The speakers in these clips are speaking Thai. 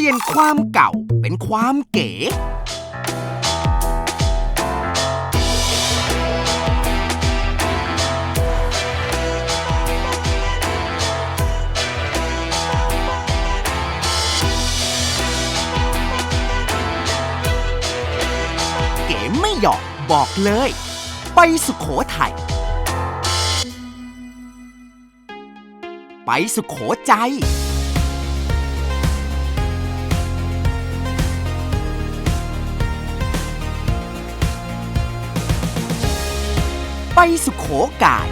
ลี่ยนความเก่าเป็นความเก๋เก๋ไม่หยอกบอกเลย ไปสุขโขทัยไปสุขโขใจ สุขโขกาย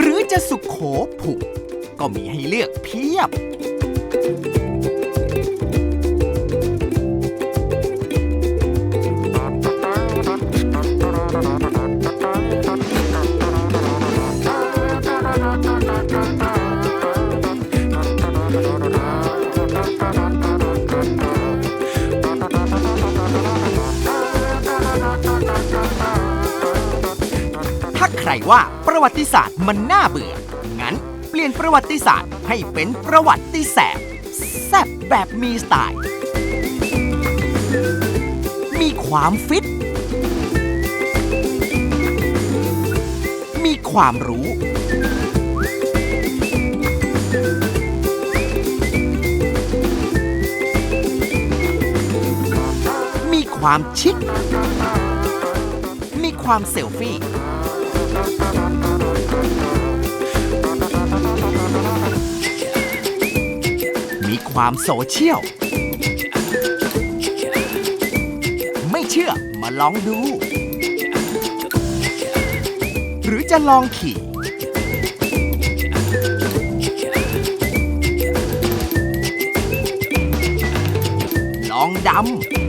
หรือจะสุขโขผูกก็มีให้เลือกเพียบ ถ้าใครว่าประวัติศาสตร์มันน่าเบื่อ งั้นเปลี่ยนประวัติศาสตร์ให้เป็นประวัติแสบแซบแบบมีสไตล์ มีความฟิต มีความรู้ มีความชิค มีความเซลฟี่ มีความโซเชียล ไม่เชื่อมาลองดู หรือจะลองขี่ ลองดำ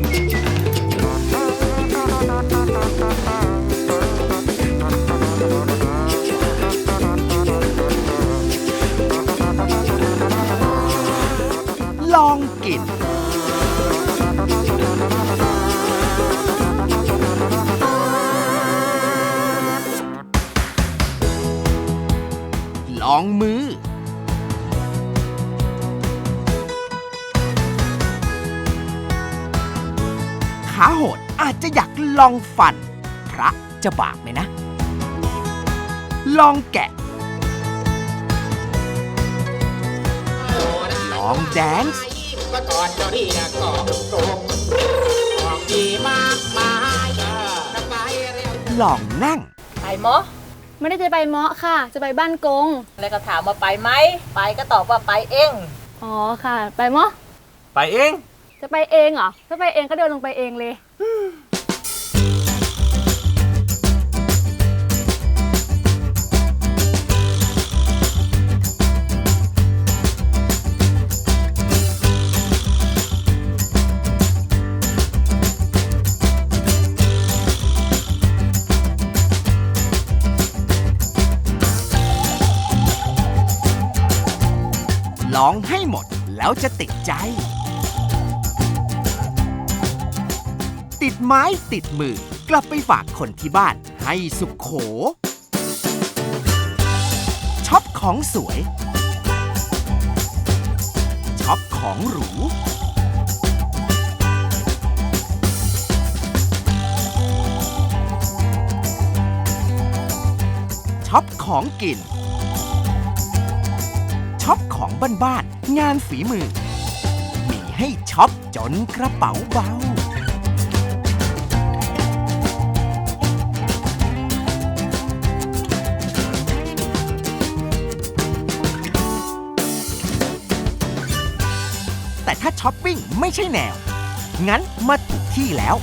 ลองมือ ขาโหดอาจจะอยากลองฟัน พระจะบาปไหมนะ ลองแกะ ลองแดนซ์เมื่อก่อนจะเรียกกองตรงของดีมากมายถ้าไปเร็วลองนั่ง ไปมาะ ไม่ได้จะไปเมาะค่ะ จะไปบ้านกง แล้วก็ถามว่าไปไหม ไปก็ตอบว่าไปเอง อ๋อค่ะ ไปเมาะไปเอง จะไปเองเหรอถ้าไปเองก็เดินลงไปเองเลย ลองให้หมดแล้วจะติดใจ ติดไม้ติดมือกลับไปฝากคนที่บ้านให้สุขโขช็อปของสวยช็อปของหรูช็อปของกิน ช็อปของบ้านๆงานฝีมือ มีให้ช็อปจนกระเป๋าเบา แต่ถ้าช้อปปิ้งไม่ใช่แนว งั้นมาถูกที่แล้ว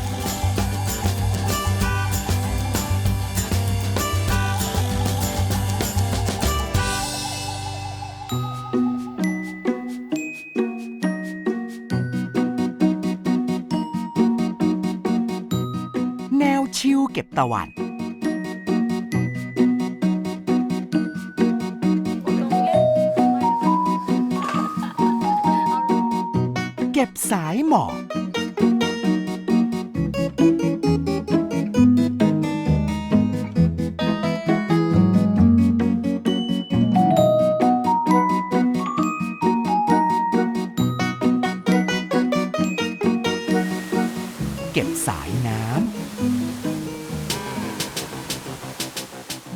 ก็บตะวันเเก็บสายหมอก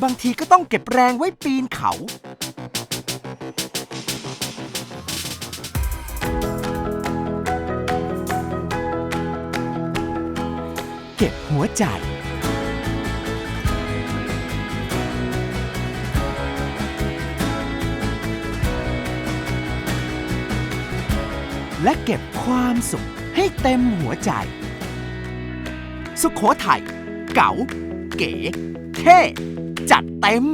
บางทีก็ต้องเก็บแรงไว้ปีนเขา เก็บหัวใจ และเก็บความสุขให้เต็มหัวใจ สุขโขทัยเก๋าเก๋เท่ จัดเต็ม